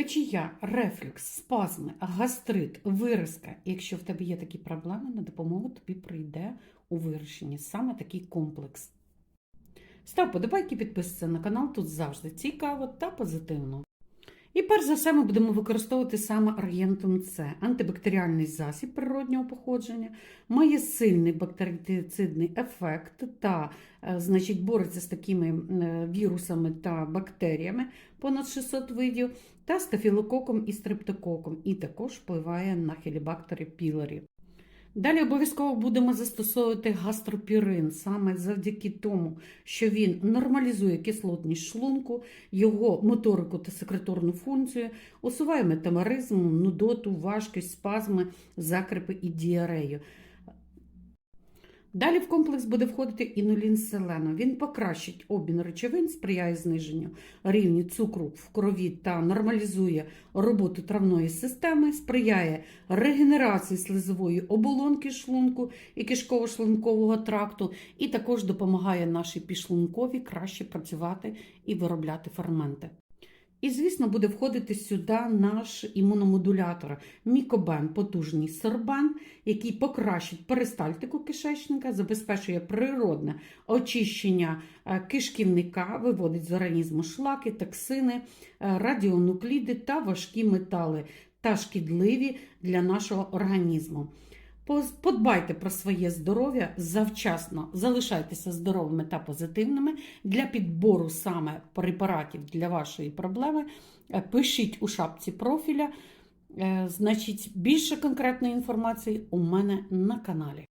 Печія, рефлюкс, спазми, гастрит, виразка. Якщо в тебе є такі проблеми, на допомогу тобі прийде у вирішенні саме такий комплекс. Став подобайки, підписуйся на канал, тут завжди цікаво та позитивно. І перш за все ми будемо використовувати саме аргентум С, антибактеріальний засіб природнього походження, має сильний бактерицидний ефект та е, значить, бореться з такими е, вірусами та бактеріями, понад 600 видів, та стафілококом і стрептококом, і також впливає на хелібактери пілорі. Далі обов'язково будемо застосовувати гастропірин саме завдяки тому, що він нормалізує кислотність шлунку, його моторику та секреторну функцію, усуває метаморизм, нудоту, важкість, спазми, закрипи і діарею. Далі в комплекс буде входити інулін селену. Він покращить обмін речовин, сприяє зниженню рівні цукру в крові та нормалізує роботу травної системи, сприяє регенерації слизової оболонки шлунку і кишково-шлункового тракту, і також допомагає нашій підшлункові краще працювати і виробляти ферменти. І, звісно, буде входити сюди наш імуномодулятор Мікобен, потужний сорбен, який покращить перистальтику кишечника, забезпечує природне очищення е, кишківника, виводить з організму шлаки, токсини, е, радіонукліди та важкі метали та шкідливі для нашого організму. Подбайте про своє здоров'я завчасно, залишайтеся здоровими та позитивними. Для підбору саме препаратів для вашої проблеми е, пишіть у шапці профіля. Е, Значить, більше конкретної інформації у мене на каналі.